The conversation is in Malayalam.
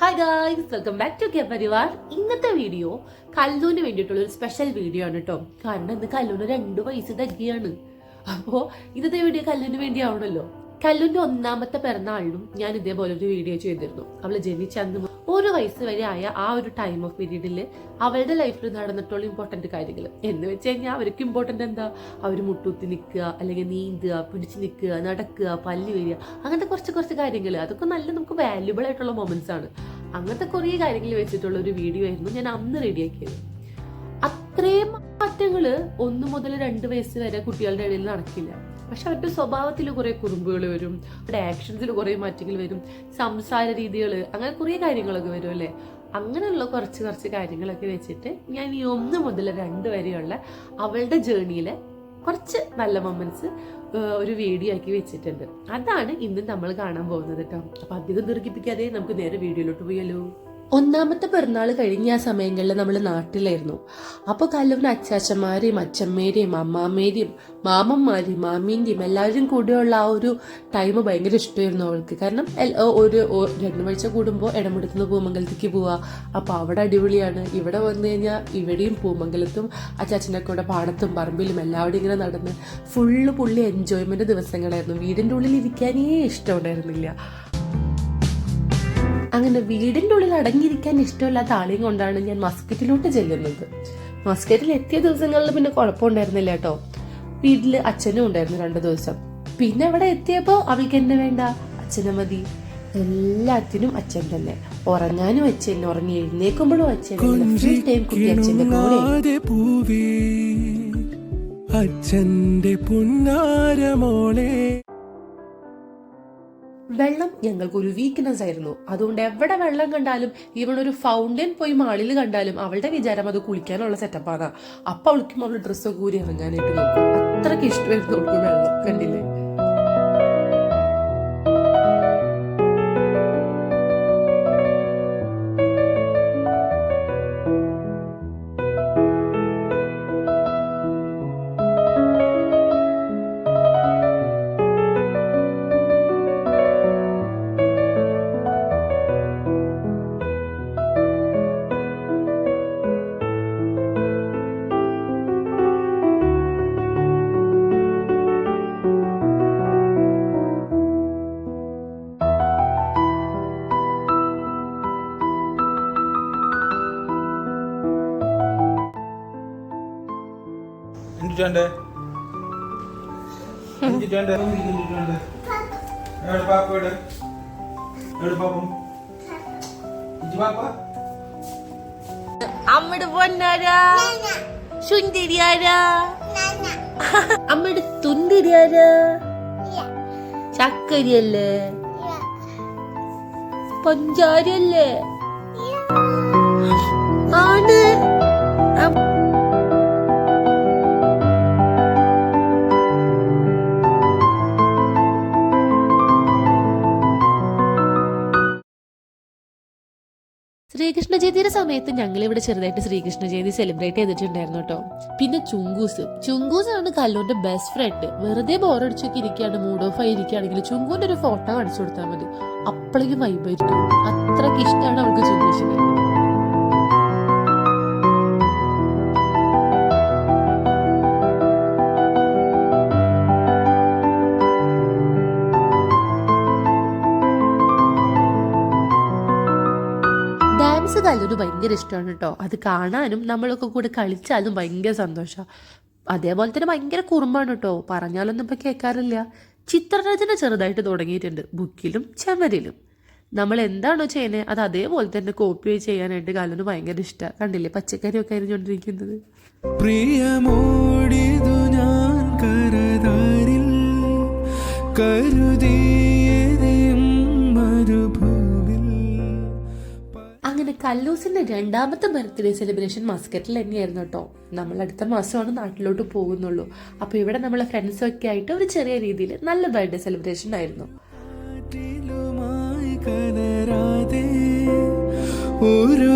Hi guys welcome back to K Parivar ഇന്നത്തെ വീഡിയോ കല്ലൂന് വേണ്ടിയിട്ടുള്ള ഒരു സ്പെഷ്യൽ വീഡിയോ ആണ് കേട്ടോ കാരണം ഇന്ന് കല്ലൂന് രണ്ട് വയസ്സ് തന്നെയാണ് അപ്പോ ഇന്നത്തെ വീഡിയോ കല്ലൂന് വേണ്ടിയാവണല്ലോ. കല്ലൂന്റെ ഒന്നാമത്തെ പിറന്നാളിലും ഞാൻ ഇതേപോലെ ഒരു വീഡിയോ ചെയ്തിരുന്നു. അവൾ ജനിച്ച അന്ന് ഒരു വയസ്സ് വരെ ആയ ആ ഒരു ടൈം ഓഫ് പീരീഡിൽ അവളുടെ ലൈഫിൽ നടന്നിട്ടുള്ള ഇമ്പോർട്ടന്റ് കാര്യങ്ങൾ എന്ന് വെച്ച് കഴിഞ്ഞാൽ അവർക്ക് ഇമ്പോർട്ടന്റ് എന്താ? അവർ മുട്ടുത്തി നിൽക്കുക അല്ലെങ്കിൽ നീന്തുക പിടിച്ച് നിൽക്കുക നടക്കുക പല്ല് വരിക അങ്ങനത്തെ കുറച്ച് കുറച്ച് കാര്യങ്ങൾ അതൊക്കെ നല്ല നമുക്ക് വാല്യുബിൾ ആയിട്ടുള്ള മൊമെന്റ്സ് ആണ്. അങ്ങനത്തെ കുറേ കാര്യങ്ങൾ വെച്ചിട്ടുള്ള ഒരു വീഡിയോ ആയിരുന്നു ഞാൻ അന്ന് റെഡിയാക്കിയത് അത്രയും മാറ്റങ്ങൾ ഒന്ന് മുതൽ രണ്ട് വയസ്സ് വരെ കുട്ടികളുടെ ഇടയിൽ നടക്കില്ല. പക്ഷെ അവരുടെ സ്വഭാവത്തിൽ കുറെ കുറുമ്പുകൾ വരും അവരുടെ ആക്ഷൻസിൽ കുറെ മാറ്റങ്ങൾ വരും സംസാര രീതികൾ അങ്ങനെ കുറേ കാര്യങ്ങളൊക്കെ വരും അല്ലേ? അങ്ങനെയുള്ള കുറച്ച് കുറച്ച് കാര്യങ്ങളൊക്കെ വെച്ചിട്ട് ഞാൻ ഈ ഒന്ന് മുതൽ രണ്ട് വരെയുള്ള അവളുടെ ജേണിയിലെ കുറച്ച് നല്ല മൊമെന്റ്സ് ഒരു വീഡിയോ ആക്കി വെച്ചിട്ടുണ്ട്. അതാണ് ഇന്ന് നമ്മൾ കാണാൻ പോകുന്നത് കേട്ടോ. അപ്പൊ അധികം ദീർഘിപ്പിക്കാതെ നമുക്ക് നേരെ വീഡിയോയിലോട്ട് പോയാലോ ഒന്നാമത്തെ പിറന്നാൾ കഴിഞ്ഞ ആ സമയങ്ങളിൽ നമ്മൾ നാട്ടിലായിരുന്നു. അപ്പോൾ കല്ലൂരിന് അച്ചാച്ചന്മാരെയും അച്ഛമ്മേരെയും അമ്മാമ്മേരെയും മാമന്മാരെയും മാമീന്റെയും എല്ലാവരും കൂടെയുള്ള ആ ഒരു ടൈം ഭയങ്കര ഇഷ്ടമായിരുന്നു അവൾക്ക്. കാരണം ഒരു രണ്ടുമാഴ്ച കൂടുമ്പോൾ ഇടമുടത്തുനിന്ന് പൂമംഗലത്തേക്ക് പോവുക അപ്പോൾ അവിടെ അടിപൊളിയാണ്. ഇവിടെ വന്നു കഴിഞ്ഞാൽ ഇവിടെയും പൂമംഗലത്തും അച്ചാച്ചന്റെ കൂടെ പാടത്തും പറമ്പിലും എല്ലാവരും ഇങ്ങനെ നടന്ന് ഫുള്ള് പുള്ളി എൻജോയ്മെന്റ് ദിവസങ്ങളായിരുന്നു. വീടിന്റെ ഉള്ളിൽ ഇരിക്കാനേ ഇഷ്ടമുണ്ടായിരുന്നില്ല അങ്ങനെ വീടിന്റെ ഉള്ളിൽ അടങ്ങിയിരിക്കാൻ ഇഷ്ടമില്ലാത്ത ആളെയും കൊണ്ടാണ് ഞാൻ മസ്കറ്റിലോട്ട് ചെല്ലുന്നത്. മസ്കറ്റിൽ എത്തിയ ദിവസങ്ങളിൽ പിന്നെ കുഴപ്പമുണ്ടായിരുന്നില്ല കേട്ടോ. വീട്ടിൽ അച്ഛനും ഉണ്ടായിരുന്നു രണ്ട് ദിവസം. പിന്നെ അവിടെ എത്തിയപ്പോൾ അവൾക്ക് എന്നെ വേണ്ട? അച്ഛനെ മതി. എല്ലാത്തിനും അച്ഛൻ തന്നെ. ഉറങ്ങാനും അച്ഛൻ ഉറങ്ങി എഴുന്നേക്കുമ്പോഴും അച്ഛൻ ഫുൾ ടൈം കുട്ടി അച്ഛന്റെ കൂടെ. അച്ഛന്റെ പുന്നാരമോളെ വെള്ളം ഞങ്ങൾക്ക് ഒരു വീക്ക്നെസ് ആയിരുന്നു. അതുകൊണ്ട് എവിടെ വെള്ളം കണ്ടാലും ഈവൺ ഒരു ഫൗണ്ടൻ പോയി മാളിൽ കണ്ടാലും അവളുടെ വിചാരം അത് കുളിക്കാനുള്ള സെറ്റപ്പാണ് അപ്പൊ അവൾക്കും അവളുടെ ഡ്രസ്സൊക്കെ ഊരി ഇറങ്ങാനായിട്ട് നോക്കും. അത്രയ്ക്ക് ഇഷ്ടമായിരുന്നു അവൾക്ക് വെള്ളം. അഞ്ചിട്ടുണ്ട് എവിടെ പാപ്പ എവിടെ എവിടെ പാപ്പം? ഇജ്ജ് പാപ്പ? അമ്മയുടെ പൊന്നാരാ? സുന്ദരിയാരാ അമ്മയുടെ തുന്തിരിയാരാ ചക്കരിയല്ലേ? പഞ്ചാരിയല്ലേ? ആണ്. ശ്രീകൃഷ്ണ ജയന്തിയുടെ സമയത്ത് ഞങ്ങൾ ഇവിടെ ചെറുതായിട്ട് ശ്രീകൃഷ്ണ ജയന്തി സെലിബ്രേറ്റ് ചെയ്തിട്ടുണ്ടായിരുന്നു കേട്ടോ. പിന്നെ ചുങ്കൂസ്. ചുങ്കൂസ് ആണ് കല്ലൂന്റെ ബെസ്റ്റ് ഫ്രണ്ട് വെറുതെ ബോറടിച്ചൊക്കെ ഇരിക്കുകയാണ് മൂഡ് ഓഫ് ആയി ഇരിക്കുകയാണെങ്കിൽ ചുങ്കൂന്റെ ഒരു ഫോട്ടോ കാണിച്ചു കൊടുത്താൽ മതി. അപ്പോഴേക്കും വൈബായിരിക്കും അത്രയ്ക്ക് ഇഷ്ടമാണ് അവൾക്ക് ചുങ്കൂസിനെ. കല്ലൂര് ഭയങ്കര ഇഷ്ടമാണ് കേട്ടോ. അത് കാണാനും നമ്മളൊക്കെ കൂടെ കളിച്ചാലും ഭയങ്കര സന്തോഷമാണ് അതേപോലെ തന്നെ ഭയങ്കര കുറുമ്പാണ് കേട്ടോ. പറഞ്ഞാലൊന്നും ഇപ്പം കേൾക്കാറില്ല. ചിത്രരചന ചെറുതായിട്ട് തുടങ്ങിയിട്ടുണ്ട്. ബുക്കിലും ചെമരിലും. നമ്മൾ എന്താണോ ചെയ്യുന്നത് അത് അതേപോലെ തന്നെ കോപ്പി ചെയ്യാനായിട്ട് കല്ലൂന് ഭയങ്കര ഇഷ്ടമാണ് കണ്ടില്ലേ? പച്ചക്കറിയൊക്കെ അരിഞ്ഞുകൊണ്ടിരിക്കുന്നത്. പ്രിയമോടിതു ഞാൻ കരുതാരിൽ കരുതിയതും അങ്ങനെ കല്ലൂസിന്റെ രണ്ടാമത്തെ ബർത്ത്ഡേ സെലിബ്രേഷൻ മസ്കറ്റിൽ തന്നെയായിരുന്നു കേട്ടോ. നമ്മൾ അടുത്ത മാസമാണ് നാട്ടിലോട്ട് പോകുന്നുള്ളൂ. അപ്പോൾ ഇവിടെ നമ്മളെ ഫ്രണ്ട്സൊക്കെ ആയിട്ട് ഒരു ചെറിയ രീതിയിൽ നല്ല ബർത്ത്ഡേ സെലിബ്രേഷൻ ആയിരുന്നു. ഒരു